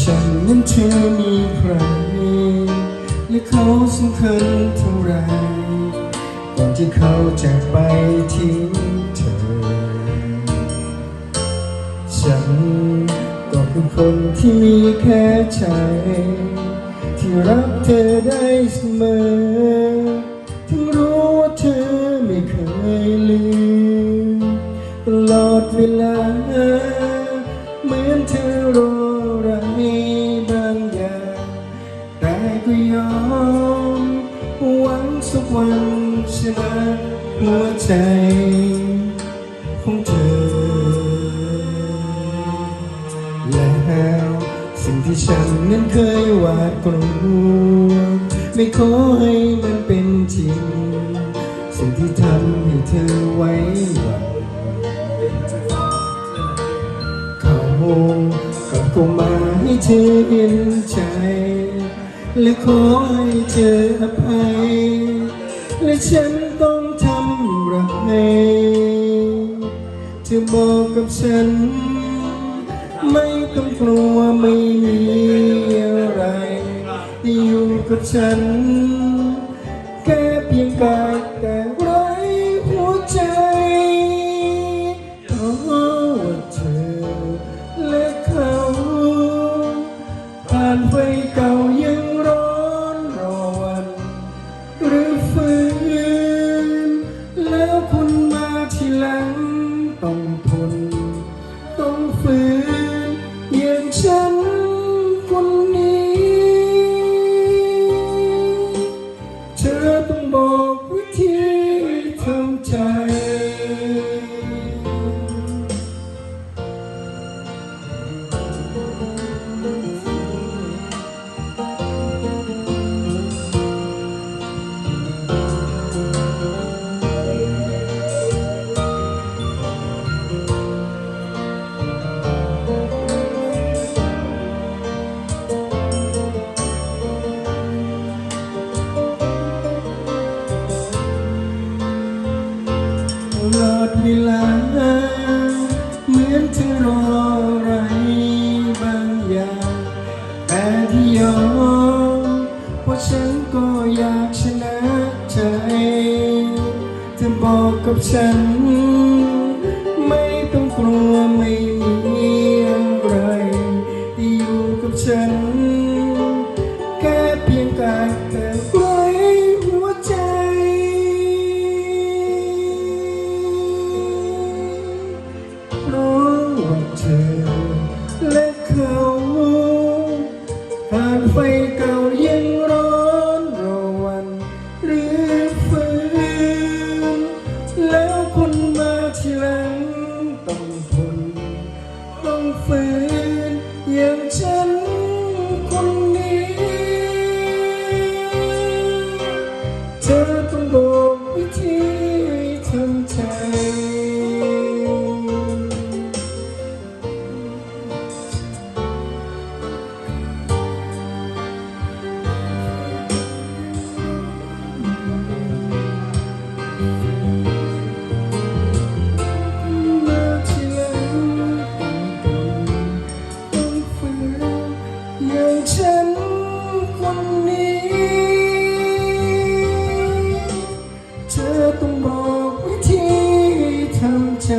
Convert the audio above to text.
ฉันนั้นเธอมีใคร และเขาสำคัญเท่าไรก่อนที่เขาจะไปทิ้งเธอ ฉันก็คือคนที่มีแค่ใจ ที่รักเธอได้เสมอถึงรู้ว่าเธอไม่เคยลืมตลอดเวลา เหมือนเธอรอ นะหัวใจของเธอ แล้วสิ่งที่ฉันนั้นเคยหวาดกลัว ไม่ขอให้มันเป็นจริง สิ่งที่ทำให้เธอไว้หวั่นเขาก็คงมาให้เธอเห็นใจ และขอให้เธออภัย และฉันต้องทำอย่างไรเธอบอกกับฉัน ไม่ต้องกลัวไม่มีอะไร ที่อยู่กับฉัน ใลอดเวลา เหมือนเธอรออะไรบางอย่างแต่ที่ยอมเพราะฉันก็อยากชนะใจ เธอบอกกับฉัน ไม่ต้องกลัวไม่มีอะไร ที่อยู่กับฉัน เธอและเขาผ่านไฟเก่ายังร้อนรอวันหรือฝืนแล้วคนมาทีหลังต้องทนต้องฝืนอย่างฉันคนนี้เธอ บอกวิธีทำใจ